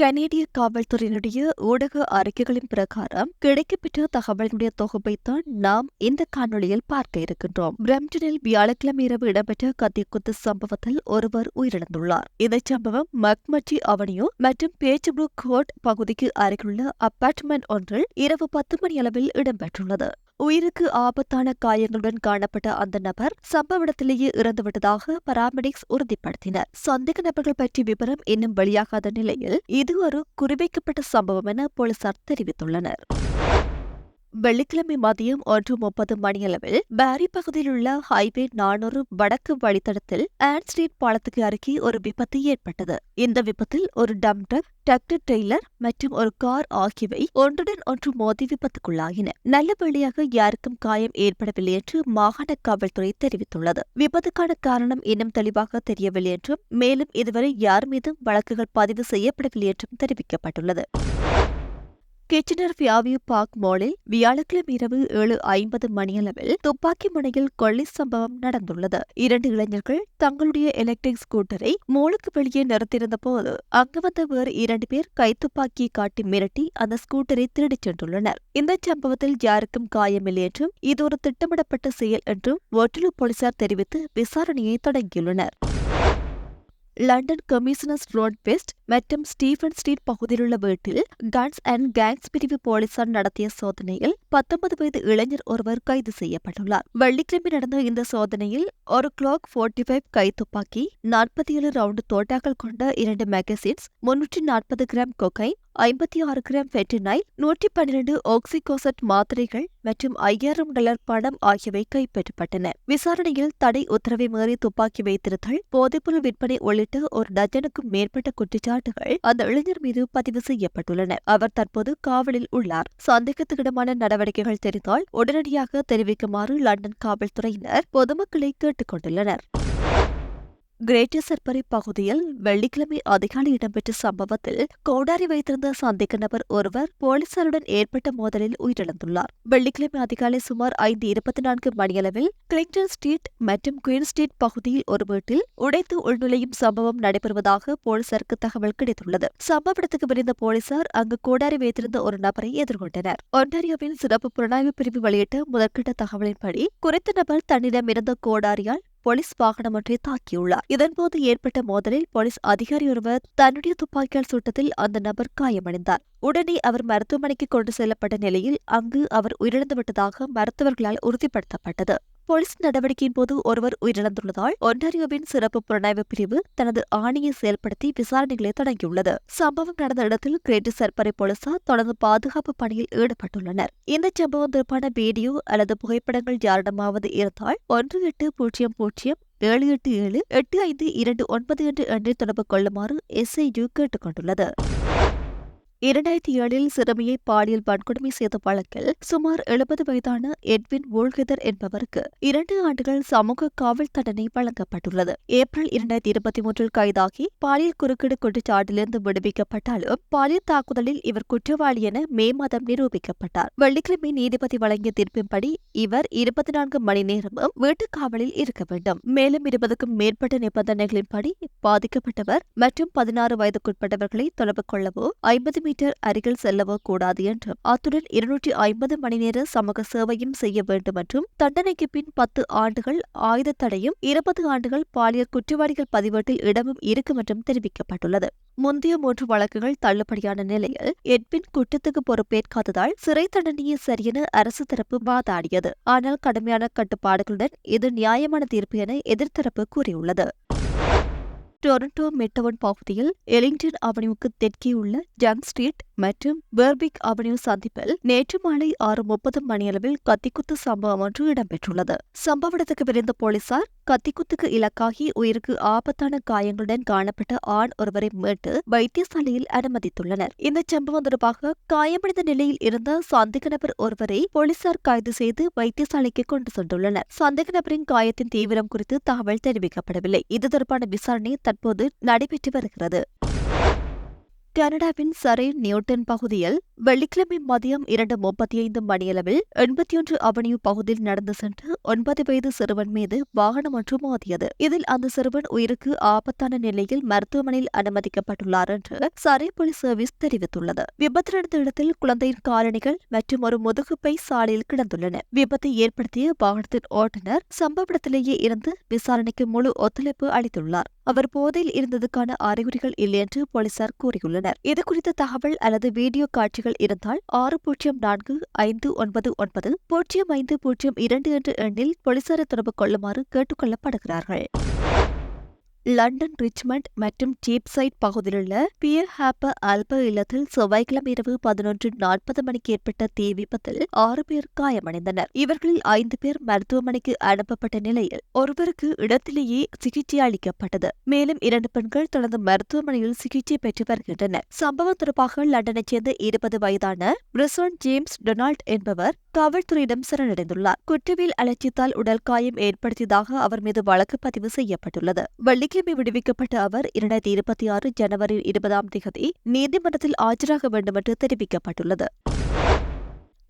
கனேடிய காவல்துறையினுடைய ஊடக அறிக்கைகளின் பிரகாரம் கிடைக்கப்பெற்ற தகவலினுடைய தொகுப்பைத்தான் நாம் இந்த காணொலியில் பார்க்க இருக்கின்றோம். பிரம்டனில் வியாழக்கிழமை இரவு இடம்பெற்ற கத்திக்குத்து சம்பவத்தில் ஒருவர் உயிரிழந்துள்ளார். இந்த சம்பவம் மக்மட்டி அவனியோ மற்றும் பேச்சுபுக் கோட் பகுதிக்கு அருகிலுள்ள அபார்ட்மெண்ட் ஒன்றில் இரவு பத்து மணி அளவில் இடம்பெற்றுள்ளது. உயிருக்கு ஆபத்தான காயங்களுடன் காணப்பட்ட அந்த நபர் சம்பவ இடத்திலேயே இறந்துவிட்டதாக பராமெடிக்ஸ் உறுதிப்படுத்தினர். சந்தேக நபர்கள் பற்றிய விவரம் இன்னும் வெளியாகாத நிலையில் இது ஒரு குறிவைக்கப்பட்ட சம்பவம் என போலீசார் தெரிவித்துள்ளனர். வெள்ளிக்கிழமை மதியம் ஒன்று முப்பது மணியளவில் பாரி பகுதியில் உள்ள ஹைவே நானூறு வடக்கு வழித்தடத்தில் ஆன் ஸ்ட்ரீட் பாலத்துக்கு அருகே ஒரு விபத்து ஏற்பட்டது. இந்த விபத்தில் ஒரு டம் ட்ரக் டிராக்டர் டெய்லர் மற்றும் ஒரு கார் ஆகியவை ஒன்றுடன் ஒன்று மோதி விபத்துக்குள்ளாகின. நல்லபடியாக யாருக்கும் காயம் ஏற்படவில்லை என்று மாகாண காவல்துறை தெரிவித்துள்ளது. விபத்துக்கான காரணம் இன்னும் தெளிவாக தெரியவில்லை என்றும் மேலும் இதுவரை யார் மீதும் வழக்குகள் பதிவு செய்யப்படவில்லை என்றும் தெரிவிக்கப்பட்டுள்ளது. கிச்சனர் வியாவியூ பார்க் மாலில் வியாழக்கிழமை இரவு ஏழு ஐம்பது மணியளவில் துப்பாக்கி முனையில் கொள்ளை சம்பவம் நடந்துள்ளது. இரண்டு இளைஞர்கள் தங்களுடைய எலக்ட்ரிக் ஸ்கூட்டரை மோலுக்கு வெளியே நிறுத்தியிருந்த போது அங்கு வந்த வேறு இரண்டு பேர் கைத்துப்பாக்கியை காட்டி மிரட்டி அந்த ஸ்கூட்டரை திருடிச் சென்றுள்ளனர். இந்த சம்பவத்தில் யாருக்கும் காயமில்லை என்றும் இது ஒரு திட்டமிடப்பட்ட செயல் என்றும் ஒட்டுலு போலீசார் தெரிவித்து விசாரணையை தொடங்கியுள்ளனர். லண்டன் கமிஷனர்ஸ் ரோட் வெஸ்ட் மற்றும் ஸ்டீஃபன் ஸ்ட்ரீட் பகுதியிலுள்ள வீட்டில் கன்ஸ் அண்ட் கேங்ஸ் பிரிவு போலீசார் நடத்திய சோதனையில் பத்தொன்பது வயது இளைஞர் ஒருவர் கைது செய்யப்பட்டுள்ளார். வெள்ளிக்கிழமை நடந்த இந்த சோதனையில் ஒரு கிளாக் போர்ட்டி ஃபைவ் கைத்துப்பாக்கி நாற்பத்தி ஏழு ரவுண்டு தோட்டாக்கள் கொண்ட இரண்டு மேகசின்ஸ் முன்னூற்றி நாற்பது கிராம் கொகைன் ஐம்பத்தி ஆறு கிராம் பெட்டினைல் நூற்றி பன்னிரண்டு ஆக்சிகோசட் மாத்திரைகள் மற்றும் ஐயாயிரம் டாலர் பணம் ஆகியவை கைப்பற்றப்பட்டன. விசாரணையில் தடை உத்தரவை மீறி துப்பாக்கி வைத்திருத்தல் போதைப்பொருள் விற்பனை உள்ளிட்ட ஒரு டஜனுக்கும் மேற்பட்ட குற்றச்சாட்டுகள் அந்த இளைஞர் மீது பதிவு செய்யப்பட்டுள்ளன. அவர் தற்போது காவலில் உள்ளார். சந்தேகத்துக்கிடமான நடவடிக்கைகள் தெரிந்தால் உடனடியாக தெரிவிக்குமாறு லண்டன் காவல்துறையினர் பொதுமக்களை கேட்டுக் கொண்டுள்ளனர் கிரேட்டர் சர்பரி பகுதியில் வெள்ளிக்கிழமை அதிகாலை இடம்பெற்ற சம்பவத்தில் கோடாரி வைத்திருந்த சந்தேக நபர் ஒருவர் போலீசாருடன் ஏற்பட்ட மோதலில் உயிரிழந்துள்ளார். வெள்ளிக்கிழமை அதிகாலை சுமார் ஐந்து இருபத்தி நான்கு மணியளவில் கிளிங்டன் ஸ்ட்ரீட் மற்றும் குயின் ஸ்ட்ரீட் பகுதியில் ஒரு வீட்டில் உடைத்து உள்நுழையும் சம்பவம் நடைபெறுவதாக போலீசாருக்கு தகவல் கிடைத்துள்ளது. சம்பவ இடத்துக்கு விரைந்த போலீசார் அங்கு கோடாரி வைத்திருந்த ஒரு நபரை எதிர்கொண்டனர். ஒன்டாரியோவின் சிறப்பு புலனாய்வு பிரிவு வெளியிட்ட முதற்கட்ட தகவலின்படி குறித்த நபர் தன்னிடம் இருந்த கோடாரியால் போலீஸ் வாகனம் ஒன்றை தாக்கியுள்ளார். இதன்போது ஏற்பட்ட மோதலில் போலீஸ் அதிகாரி ஒருவர் தன்னுடைய துப்பாக்கியால் சுட்டத்தில் அந்த நபர் காயமடைந்தார். உடனே அவர் மருத்துவமனைக்கு கொண்டு செல்லப்பட்ட நிலையில் அங்கு அவர் உயிரிழந்துவிட்டதாக மருத்துவர்களால் உறுதிப்படுத்தப்பட்டது. போலீஸ் நடவடிக்கையின் போது ஒருவர் உயிரிழந்துள்ளதால் ஒன்டாரியோவின் சிறப்பு புலனாய்வு பிரிவு தனது ஆணையை செயல்படுத்தி விசாரணைகளை தொடங்கியுள்ளது. சம்பவம் நடந்த இடத்தில் கிரேட்டர் சர்பரை போலீசார் தொடர்ந்து பாதுகாப்பு பணியில் ஈடுபட்டுள்ளனர். இந்த சம்பவம் தொடர்பான வீடியோ அல்லது புகைப்படங்கள் யாரிடமாவது இருந்தால் ஒன்று எட்டு பூஜ்ஜியம் பூஜ்ஜியம் ஏழு எட்டு ஏழு எட்டு ஐந்து இரண்டு ஒன்பது என்ற எண்ணை தொடர்பு கொள்ளுமாறு எஸ்ஐயு கேட்டுக்கொண்டுள்ளது இரண்டாயிரத்தி ஏழில் சிறுமியை பாலியல் வன்கொடுமை செய்த வழக்கில் சுமார் எழுபது வயதான எட்வின் ஓல்கெதர் என்பவருக்கு இரண்டு ஆண்டுகள் சமூக காவல் தண்டனை வழங்கப்பட்டுள்ளது. ஏப்ரல் இரண்டாயிரத்தி இருபத்தி மூன்றில் கைதாகி பாலியல் குறுக்கீடு குற்றச்சாட்டிலிருந்து விடுவிக்கப்பட்டாலும் பாலியல் தாக்குதலில் இவர் குற்றவாளி என மே மாதம் நிரூபிக்கப்பட்டார். வெள்ளிக்கிழமை நீதிபதி வழங்கிய தீர்ப்பின்படி இவர் இருபத்தி நான்கு மணி நேரமும் வீட்டுக் காவலில் இருக்க வேண்டும். மேலும் இருபதுக்கும் மேற்பட்ட நிபந்தனைகளின்படி பாதிக்கப்பட்டவர் மற்றும் பதினாறு வயதுக்குட்பட்டவர்களை தொடர்பு கொள்ளவோ ஐம்பது மீட்டர் அருகில் செல்லவோ கூடாது என்றும் அத்துடன் இருநூற்றி ஐம்பது மணி நேர சமூக சேவையும் செய்ய வேண்டும் என்றும் தண்டனைக்கு பின் பத்து ஆண்டுகள் ஆயுத தடையும் இருபது ஆண்டுகள் பாலியல் குற்றவாளிகள் பதிவேட்டில் இடமும் இருக்கும் என்றும் தெரிவிக்கப்பட்டுள்ளது. முந்தைய மூன்று வழக்குகள் தள்ளுபடியான நிலையில் எட்வின் குற்றத்துக்கு பொறுப்பேற்காததால் சிறை தண்டனையை சரியென அரசு தரப்பு வாதாடியது. ஆனால் கடுமையான கட்டுப்பாடுகளுடன் இது நியாயமான தீர்ப்பு என எதிர்த்தரப்பு கூறியுள்ளது. டொரண்டோ மெட்டவன் பகுதியில் எலிங்டன் அவனிவுக்கு தெற்கே உள்ள ஜங் ஸ்ட்ரீட் மற்றும் பெர்பிக் அவென்யூ சந்திப்பில் நேற்று மாலை ஆறு முப்பது மணியளவில் கத்திக்குத்து சம்பவம் ஒன்று இடம்பெற்றுள்ளது. சம்பவ இடத்துக்கு விரைந்த போலீசார் கத்திக்குத்துக்கு இலக்காகி உயிருக்கு ஆபத்தான காயங்களுடன் காணப்பட்ட ஆண் ஒருவரை மீட்டு வைத்தியசாலையில் அனுமதித்துள்ளனர். இந்த சம்பவம் தொடர்பாக காயமடைந்த நிலையில் இருந்த சந்தேக நபர் ஒருவரை போலீசார் கைது செய்து வைத்தியசாலைக்கு கொண்டு சென்றுள்ளனர். சந்தேக நபரின் காயத்தின் தீவிரம் குறித்து தகவல் தெரிவிக்கப்படவில்லை. இது தொடர்பான விசாரணை தற்போது நடைபெற்று வருகிறது. கனடாவின் சரே நியூட்டன் பகுதியில் வெள்ளிக்கிழமை மதியம் இரண்டு முப்பத்தி ஐந்து மணியளவில் எண்பத்தி ஒன்று அவனியூ பகுதியில் நடந்து சென்று ஒன்பது வயது சிறுவன் மீது வாகனம் ஒன்று மோதியது இதில் அந்த சிறுவன் உயிருக்கு ஆபத்தான நிலையில் மருத்துவமனையில் அனுமதிக்கப்பட்டுள்ளார் என்று சரே போலீஸ் சர்வீஸ் தெரிவித்துள்ளது. விபத்து நடந்த இடத்தில் குழந்தையின் காலணிகள் மற்றும் ஒரு முதுகுப்பை சாலையில் கிடந்துள்ளன. விபத்தை ஏற்படுத்திய வாகனத்தின் ஓட்டுநர் சம்பவ இடத்திலேயே இருந்து விசாரணைக்கு முழு ஒத்துழைப்பு அளித்துள்ளார். அவர் போதையில் இருந்ததுக்கான அறிகுறிகள் இல்லை என்று போலீசார் கூறியுள்ளனர். இதுகுறித்த தகவல் அல்லது வீடியோ காட்சிகள் இருந்தால் ஆறு பூஜ்ஜியம் நான்கு ஐந்து ஒன்பது ஒன்பது பூஜ்ஜியம் ஐந்து பூஜ்ஜியம் இரண்டு என்ற எண்ணில் போலீசாரை தொடர்பு கொள்ளுமாறு கேட்டுக்கொள்ளப்படுகிறார்கள் லண்டன் ரிச்மண்ட் மற்றும் சீப்சைட் பகுதியிலுள்ள பியர் ஹாப்ப அல்ப இல்லத்தில் செவ்வாய்க்கிழமை இரவு பதினொன்று நாற்பது மணிக்கு ஏற்பட்ட தீ விபத்தில் ஆறு பேர் காயமடைந்தனர். இவர்களில் ஐந்து பேர் மருத்துவமனைக்கு அனுப்பப்பட்ட நிலையில் ஒருவருக்கு இடத்திலேயே சிகிச்சை அளிக்கப்பட்டது. மேலும் இரண்டு பெண்கள் தொடர்ந்து மருத்துவமனையில் சிகிச்சை பெற்று வருகின்றனர். சம்பவம் தொடர்பாக லண்டனைச் சேர்ந்த இருபது வயதான பிரிசோன் ஜேம்ஸ் டொனால்ட் என்பவர் காவல்துறையிடம் சரணடைந்துள்ளார். குற்றவியல் அலட்சியத்தால் உடல் காயம் ஏற்படுத்தியதாக அவர் மீது வழக்கு பதிவு செய்யப்பட்டுள்ளது. வெள்ளிக்கிழமை விடுவிக்கப்பட்ட அவர் இரண்டாயிரத்தி இருபத்தி ஆறு ஜனவரி இருபதாம் தேதி நீதிமன்றத்தில் ஆஜராக வேண்டும் என்று தெரிவிக்கப்பட்டுள்ளது.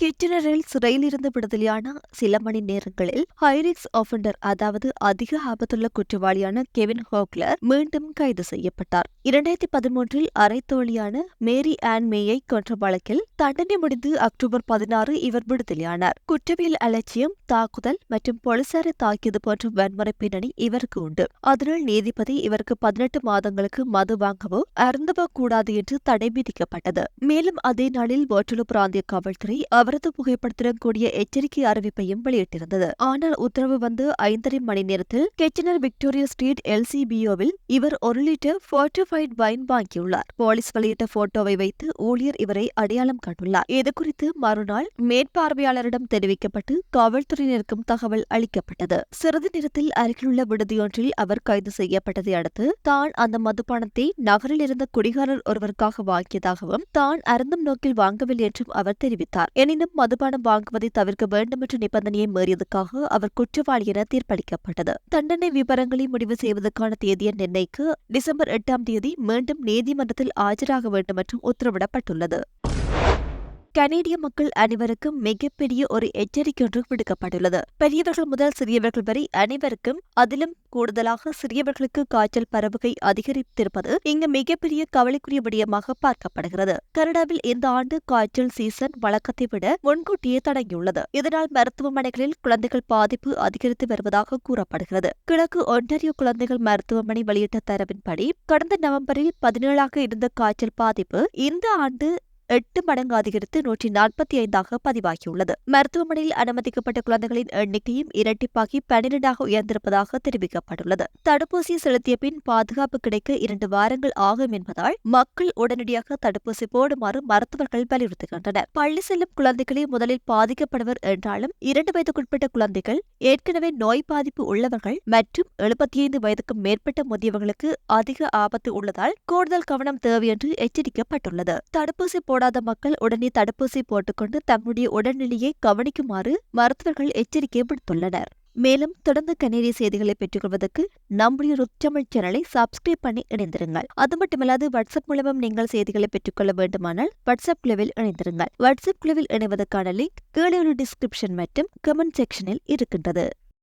கிச்சனரில் சிறையில் இருந்து விடுதலையான சில மணி நேரங்களில் ஹைரிக்ஸ் ஆஃபண்டர் அதாவது அதிக ஆபத்துள்ள குற்றவாளியான கெவின் ஹோக்லர் மீண்டும் கைது செய்யப்பட்டார். இரண்டாயிரத்தி பதிமூன்றில் அரை தோழியான மேரி ஆன் மேயை கொன்ற வழக்கில் தண்டனை முடிந்து அக்டோபர் பதினாறு இவர் விடுதலையானார். குற்றவியல் அலட்சியம் தாக்குதல் மற்றும் போலீசாரை தாக்கியது போன்ற வன்முறை பின்னணி இவருக்கு உண்டு. அதனால் நீதிபதி இவருக்கு பதினெட்டு மாதங்களுக்கு மது வாங்கவோ அருந்தவோ கூடாது என்று தடை விதிக்கப்பட்டது. மேலும் அதே நாளில் ஓட்டலு பிராந்திய காவல்துறை அவரது புகைப்படத்துடன் கூடிய எச்சரிக்கை அறிவிப்பையும் வெளியிட்டிருந்தது. ஆனால் உத்தரவு வந்து ஐந்தரை மணி நேரத்தில் கெச்சனர் விக்டோரியா ஸ்ட்ரீட் எல்சிபிஓவில் இவர் ஒரு லிட்டர் ஃபோர்டிஃபைட் வைன் வாங்கியுள்ளார். போலீஸ் வெளியிட்ட போட்டோவை வைத்து ஊழியர் இவரை அடையாளம் கண்டுள்ளார். இதுகுறித்து மறுநாள் மேற்பார்வையாளரிடம் தெரிவிக்கப்பட்டு காவல்துறையினருக்கும் தகவல் அளிக்கப்பட்டது. சிறிது நேரத்தில் அருகிலுள்ள விடுதியொன்றில் அவர் கைது செய்யப்பட்டதை அடுத்து தான் அந்த மதுபானத்தை நகரில் இருந்த குடிகாரர் ஒருவருக்காக வாங்கியதாகவும் தான் அருந்தும் நோக்கில் வாங்கவில்லை என்றும் அவர் தெரிவித்தார். எனினும் மதுபானம் வாங்குவதை தவிர்க்க வேண்டும் என்ற நிபந்தனையை மீறியதுக்காக அவர் குற்றவாளி என தீர்ப்பளிக்கப்பட்டது. தண்டனை விவரங்களை முடிவு செய்வதற்கான தேதியை நிர்ணயிக்க டிசம்பர் எட்டாம் தேதி மீண்டும் நீதிமன்றத்தில் ஆஜராக வேண்டும் என்றும் உத்தரவிடப்பட்டுள்ளது. கனேடிய மக்கள் அனைவருக்கும் மிகப்பெரிய ஒரு எச்சரிக்கை ஒன்று விடுக்கப்பட்டுள்ளது. பெரியவர்கள் முதல் சிறியவர்கள் வரை அனைவருக்கும் அதிலும் கூடுதலாக சிறியவர்களுக்கு காய்ச்சல் பரவுகை அதிகரித்திருப்பது இங்கு மிகப்பெரிய கவலைக்குரிய விடயமாக பார்க்கப்படுகிறது. கனடாவில் இந்த ஆண்டு காய்ச்சல் சீசன் வழக்கத்தை விட முன்கூட்டியே தொடங்கியுள்ளது. இதனால் மருத்துவமனைகளில் குழந்தைகள் பாதிப்பு அதிகரித்து வருவதாக கூறப்படுகிறது. கிழக்கு ஒன்டாரியோ குழந்தைகள் மருத்துவமனை வெளியிட்ட தரவின்படி கடந்த நவம்பரில் பதினேழாக இருந்த காய்ச்சல் பாதிப்பு இந்த ஆண்டு எட்டு மடங்கு அதிகரித்து நூற்றி நாற்பத்தி ஐந்தாக பதிவாகியுள்ளது. மருத்துவமனையில் அனுமதிக்கப்பட்ட குழந்தைகளின் எண்ணிக்கையும் இரட்டிப்பாகி பன்னிரண்டாக உயர்ந்திருப்பதாக தெரிவிக்கப்பட்டுள்ளது. தடுப்பூசி செலுத்திய பின் பாதுகாப்பு கிடைக்க இரண்டு வாரங்கள் ஆகும் என்பதால் மக்கள் உடனடியாக தடுப்பூசி போடுமாறு மருத்துவர்கள் வலியுறுத்துகின்றனர். பள்ளி செல்லும் குழந்தைகளே முதலில் பாதிக்கப்படுவர் என்றாலும் இரண்டு வயதுக்குட்பட்ட குழந்தைகள் ஏற்கனவே நோய் பாதிப்பு உள்ளவர்கள் மற்றும் எழுபத்தி ஐந்து வயதுக்கும் மேற்பட்ட முதியவர்களுக்கு அதிக ஆபத்து உள்ளதால் கூடுதல் கவனம் தேவை என்று எச்சரிக்கப்பட்டுள்ளது. தடுப்பூசி போட போடாத மக்கள் உடனே தடுப்பூசி போட்டுக்கொண்டு தங்களுடைய உடல்நிலையை கவனிக்குமாறு மருத்துவர்கள் எச்சரிக்கை விடுத்துள்ளனர். மேலும் தொடர்ந்து கனேரி செய்திகளை பெற்றுக்கொள்வதற்கு நம்முடைய ருத்தமிழ் சேனலை சப்ஸ்கிரைப் பண்ணி இணைந்திருங்கள். அது மட்டுமல்லாது வாட்ஸ்அப் மூலமும் நீங்கள் செய்திகளை பெற்றுக்கொள்ள வேண்டுமானால் வாட்ஸ்அப் குழுவில் இணைந்திருங்கள். வாட்ஸ்அப் குழுவில் இணைவதற்கான லிங்க் கீழே ஒரு டிஸ்கிரிப்ஷன் மற்றும் கமெண்ட் செக்ஷனில் இருக்கின்றது.